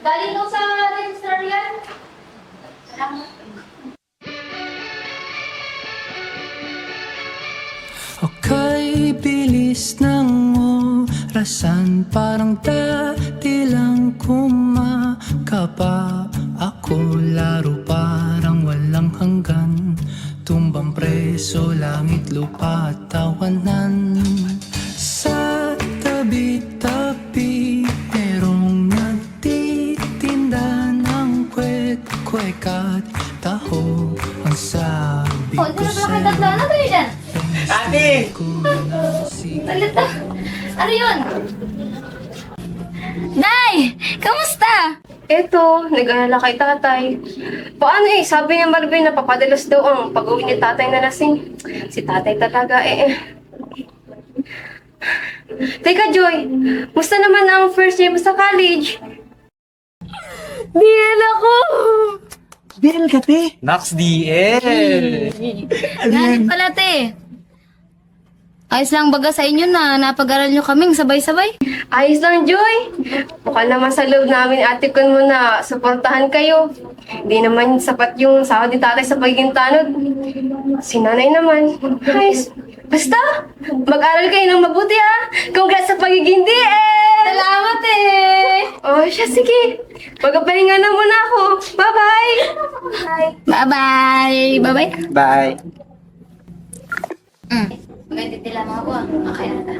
Galing daw sa registrar yan. Okay, bilis ng orasan. Parang dati lang kumakapa Ako. Laro parang walang hanggan. Tumbang preso, langit, lupa tawanan ng kwek-kwek at taho Ang sabi Oh, ko hindi na pala tatlo. Ano kayo dyan? Ate! Talita. Ano yun? Nay! Kamusta? Eto, nag-alala kay tatay. Paano eh, sabi ni Marvin na papadalos daw ang pag-uwi ni tatay na lasing. Si tatay talaga eh. Teka Joy, musta naman ang first year mo sa college? Diyan ako! DL ka, te. Nax DL. Ganit pala, te. Ayos lang baga sa inyo na napag-aral nyo kaming sabay-sabay. Ayos lang, Joy. Baka naman sa loob namin ate kun mo na suportahan kayo. Hindi naman sapat yung sahod ni tatay sa pagiging tanod. Si nanay naman. Ayos. Basta, mag-aral kayo ng mabuti ha. Congrats sa pagiging DL! Salamat eh! Oh, siya, sige. Pagpapahinga na muna ako. Bye-bye! Bye. Bye-bye! Bye-bye! Bye. Mm. Magandang tila mga ko ah. Okay na ta.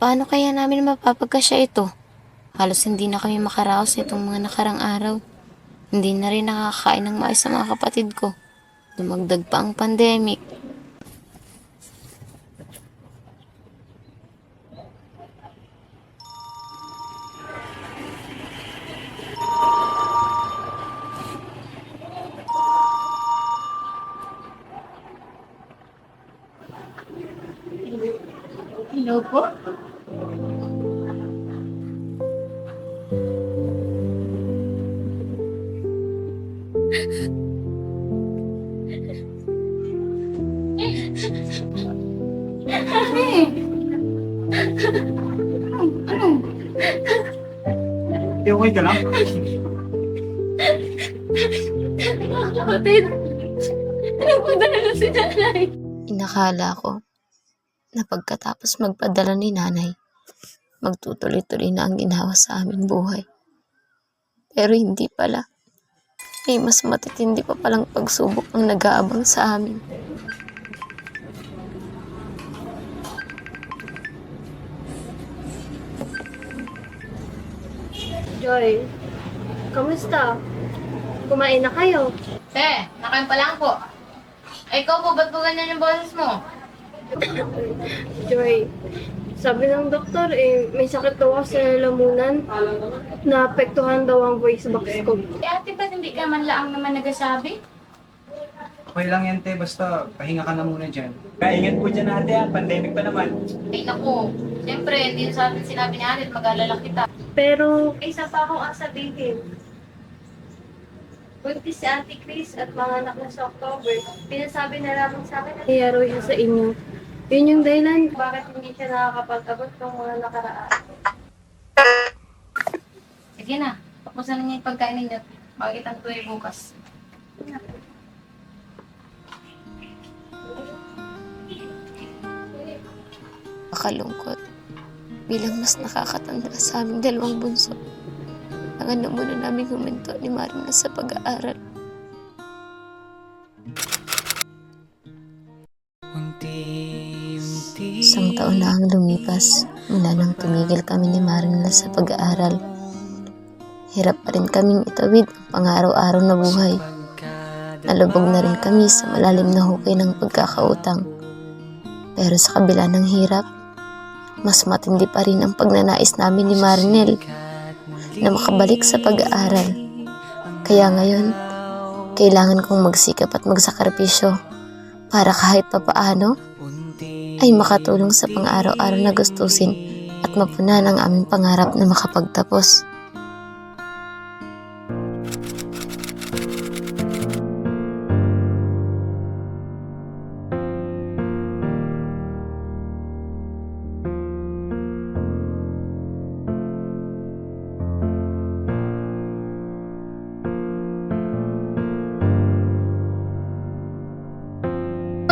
Paano kaya namin mapapagkasya ito? Halos hindi na kami makaraos nitong mga nakarang araw. Hindi na rin nakakain ng maayos sa mga kapatid ko. Dumagdag pa ang pandemic. Hello po? Okay ka lang? Kapatid! Ano po na si nanay? Inakala ko na pagkatapos magpadala ni nanay, magtutuloy-tuloy na ang ginawa sa aming buhay. Pero hindi pala. May mas matitindi pa palang pagsubok ang nag-aabang sa amin. Joy, kamusta? Kumain na kayo? Te, nakain pa lang po. Ay, ikaw po, ba't po ganyan yung boses mo? Joy, sabi ng doktor eh, may sakit daw ako sa lalamunan. Naapektuhan daw ang voice box ko. Eh, ate, ba't hindi ka man laang naman nagsasabi? Okay lang yan, te. Basta pahinga ka na muna dyan. Kaingat po dyan, ate. ah. Pandemic pa naman. Ay, naku. Siyempre, hindi sa atin sinabi ni Alit, mag-alala kita. Pero isa pa akong ang sabihin. Buntis si Ate Chris at mga anak na sa October. Pinasabi na lamang sa akin na nangyaro yun sa inyo. Yun yung dahilan bakit hindi siya nakakapag-abot ng mga nakaraan. Sige na, tapusan na niya yung pagkain ninyo. Makikita ko tuloy bukas. Makalungkot. Bilang mas nakakatanda sa aming dalawang bunso. Ang ano muna namin huminto ni Marina sa pag-aaral. Isang taon na ang lumipas mula nang tumigil kami ni Marina sa pag-aaral. Hirap pa rin kaming itawid ang pang-araw-araw na buhay. Nalubog na rin kami sa malalim na hukay ng pagkakautang. Pero sa kabila ng hirap, mas matindi pa rin ang pagnanais namin ni Marinel na makabalik sa pag-aaral. Kaya ngayon, kailangan kong magsikap at magsakripisyo para kahit papaano ay makatulong sa pang-araw-araw na gustusin at mapunan ang aming pangarap na makapagtapos.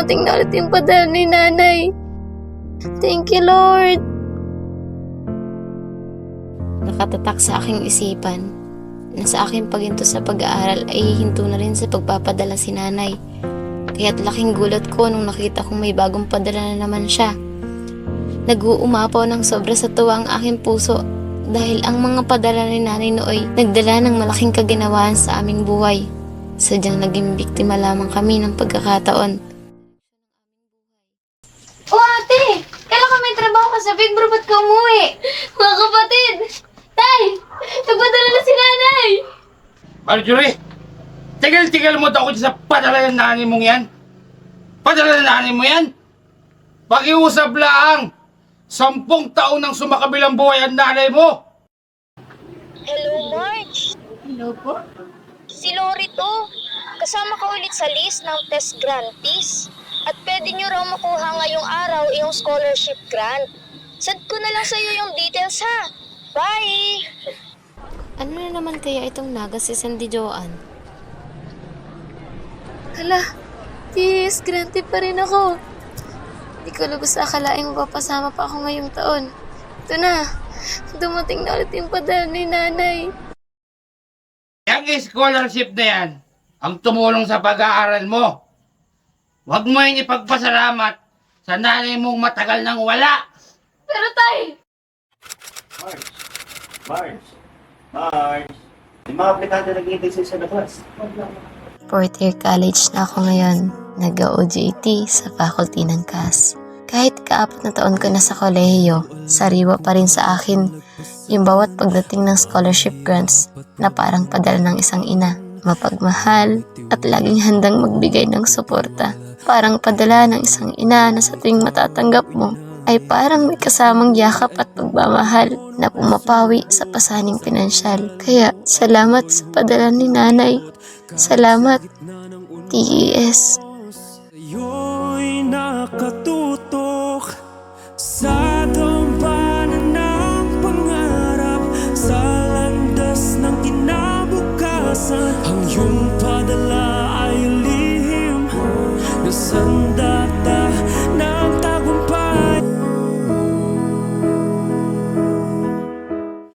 Mating na ulit yung padala ni nanay. Thank you, Lord. Nakatatak sa aking isipan na sa aking paghinto sa pag-aaral ay hinto na rin sa pagpapadala si nanay. Kaya't laking gulat ko nung nakita kong may bagong padala na naman siya. Nag-uumapaw ng sobra sa tuwa ang aking puso dahil ang mga padala ni nanay nooy nagdala ng malaking kaginawaan sa aming buhay. Sadyang naging biktima lamang kami ng pagkakataon. Trabaho ka sa Big Bro, ba't ka umuwi? Mga kapatid! Tay! Nagpadala na si nanay! Marjorie, tigil-tigil mo daw ako sa padala ng nanay mong yan. Padala ng nanay mo yan? Pakiusap lang, sampung taon nang sumakabilang buhay ang nanay mo. Hello, Marge. Hello po? Si Lori to. Kasama ka ulit sa list ng test grantees. At pwede nyo raw makuha ngayong araw yung scholarship grant. Send ko na lang sa'yo yung details ha. Bye! Ano na naman kaya itong naga si Sandy Joanne? Hala, tis, granted pa rin ako. Hindi ko lubos akalaing mapapasama pa ako ngayong taon. Ito na, dumating na ulit yung padala ni nanay. Yung scholarship na yan, ang tumulong sa pag-aaral mo. Huwag mo yung ipagpasalamat sa nanay mong matagal nang wala. Pero tay! Mars. Mars. Mars. May mga aplikante nag-iintay sa'yo sa labas. Fourth year college na ako ngayon. Nag-OJT sa faculty ng CAS. Kahit kaapat na taon ko na sa kolehiyo, sariwa pa rin sa akin yung bawat pagdating ng scholarship grants na parang padala ng isang ina. Mapagmahal at laging handang magbigay ng suporta. Parang padala ng isang ina na sa tuwing matatanggap mo ay parang may kasamang yakap at pagmamahal na pumapawi sa pasaning pinansyal. Kaya salamat sa padala ni nanay. Salamat, TES. Sa'yo'y nakatutok Sa